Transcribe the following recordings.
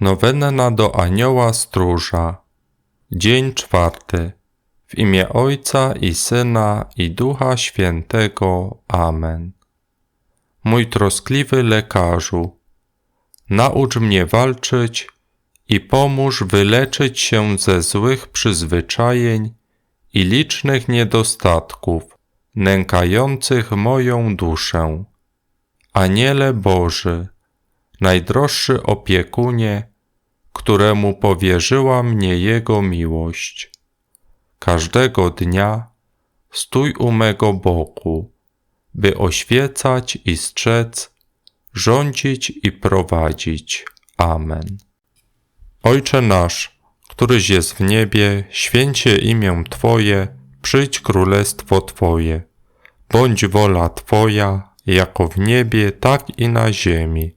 Nowenna do Anioła Stróża. Dzień czwarty. W imię Ojca i Syna i Ducha Świętego. Amen. Mój troskliwy lekarzu, naucz mnie walczyć i pomóż wyleczyć się ze złych przyzwyczajeń i licznych niedostatków nękających moją duszę. Aniele Boży, najdroższy opiekunie, któremu powierzyła mnie Jego miłość. Każdego dnia stój u mego boku, by oświecać i strzec, rządzić i prowadzić. Amen. Ojcze nasz, któryś jest w niebie, święcie imię Twoje, przyjdź królestwo Twoje. Bądź wola Twoja, jako w niebie, tak i na ziemi.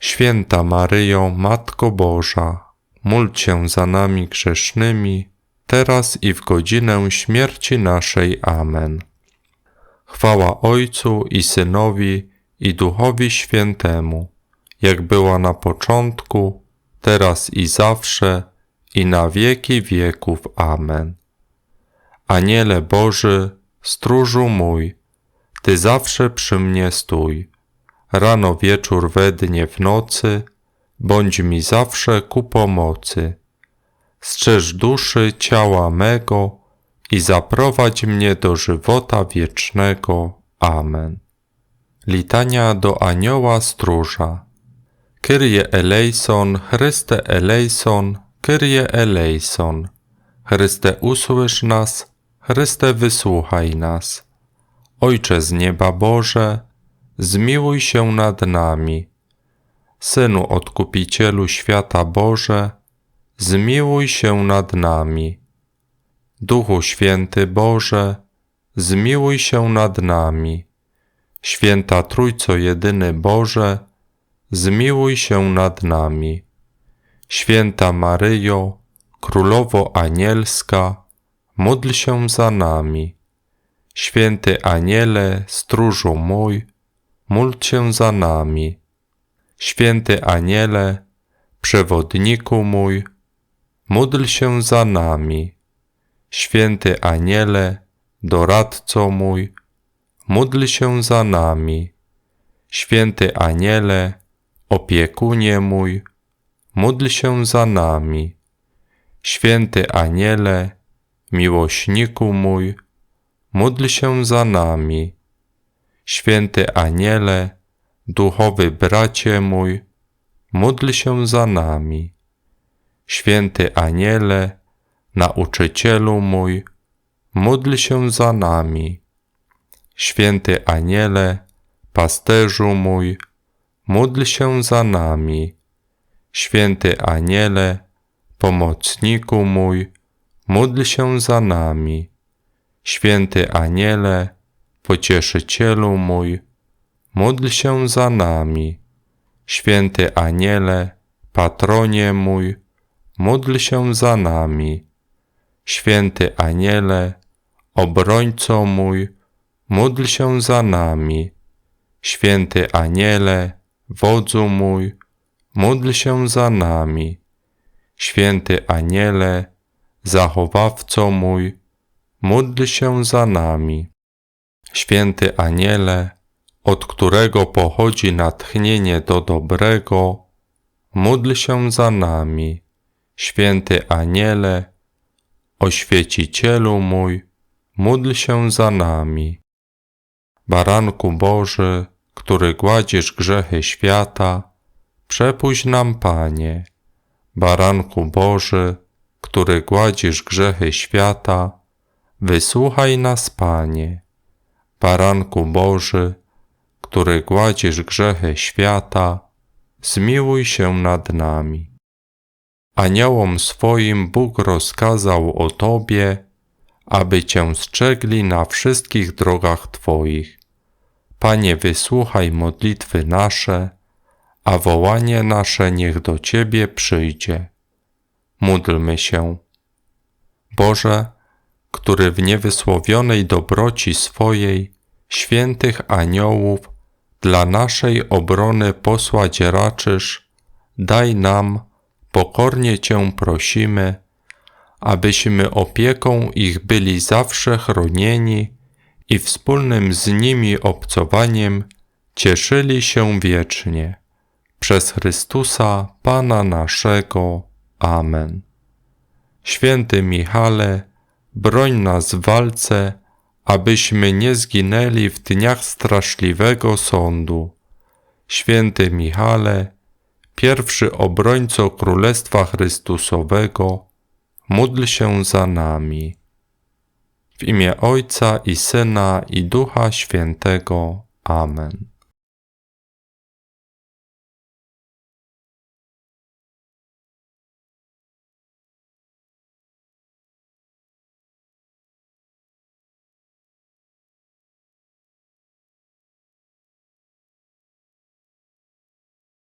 Święta Maryjo, Matko Boża, módl się za nami grzesznymi, teraz i w godzinę śmierci naszej. Amen. Chwała Ojcu i Synowi i Duchowi Świętemu, jak była na początku, teraz i zawsze, i na wieki wieków. Amen. Aniele Boży, stróżu mój, Ty zawsze przy mnie stój rano, wieczór, we dnie, w nocy, bądź mi zawsze ku pomocy. Strzeż duszy ciała mego i zaprowadź mnie do żywota wiecznego. Amen. Litania do anioła stróża. Kyrie eleison, Chryste eleison, Kyrie eleison. Chryste usłysz nas, Chryste wysłuchaj nas. Ojcze z nieba Boże, zmiłuj się nad nami. Synu Odkupicielu świata Boże, zmiłuj się nad nami. Duchu Święty Boże, zmiłuj się nad nami. Święta Trójco Jedyny Boże, zmiłuj się nad nami. Święta Maryjo, Królowo Anielska, módl się za nami. Święty Aniele, stróżu mój, módl się za nami. Święty Aniele, przewodniku mój, módl się za nami. Święty Aniele, doradco mój, módl się za nami. Święty Aniele, opiekunie mój, módl się za nami. Święty Aniele, miłośniku mój, módl się za nami. Święty Aniele, duchowy bracie mój, módl się za nami. Święty Aniele, nauczycielu mój, módl się za nami. Święty Aniele, pasterzu mój, módl się za nami. Święty Aniele, pomocniku mój, módl się za nami. Święty Aniele, Pocieszycielu mój, módl się za nami. Święty Aniele, Patronie mój, módl się za nami. Święty Aniele, Obrońco mój, módl się za nami. Święty Aniele, Wodzu mój, módl się za nami. Święty Aniele, Zachowawco mój, módl się za nami. Święty Aniele, od którego pochodzi natchnienie do dobrego, módl się za nami. Święty Aniele, Oświecicielu mój, módl się za nami. Baranku Boży, który gładzisz grzechy świata, przepuść nam, Panie. Baranku Boży, który gładzisz grzechy świata, wysłuchaj nas, Panie. Baranku Boży, który gładzisz grzechy świata, zmiłuj się nad nami. Aniołom swoim Bóg rozkazał o Tobie, aby Cię strzegli na wszystkich drogach Twoich. Panie, wysłuchaj modlitwy nasze, a wołanie nasze niech do Ciebie przyjdzie. Módlmy się. Boże, który w niewysłowionej dobroci swojej świętych aniołów dla naszej obrony posłać raczysz, daj nam, pokornie Cię prosimy, abyśmy opieką ich byli zawsze chronieni i wspólnym z nimi obcowaniem cieszyli się wiecznie. Przez Chrystusa, Pana naszego. Amen. Święty Michale, broń nas w walce, abyśmy nie zginęli w dniach straszliwego sądu. Święty Michale, pierwszy obrońco Królestwa Chrystusowego, módl się za nami. W imię Ojca i Syna i Ducha Świętego. Amen.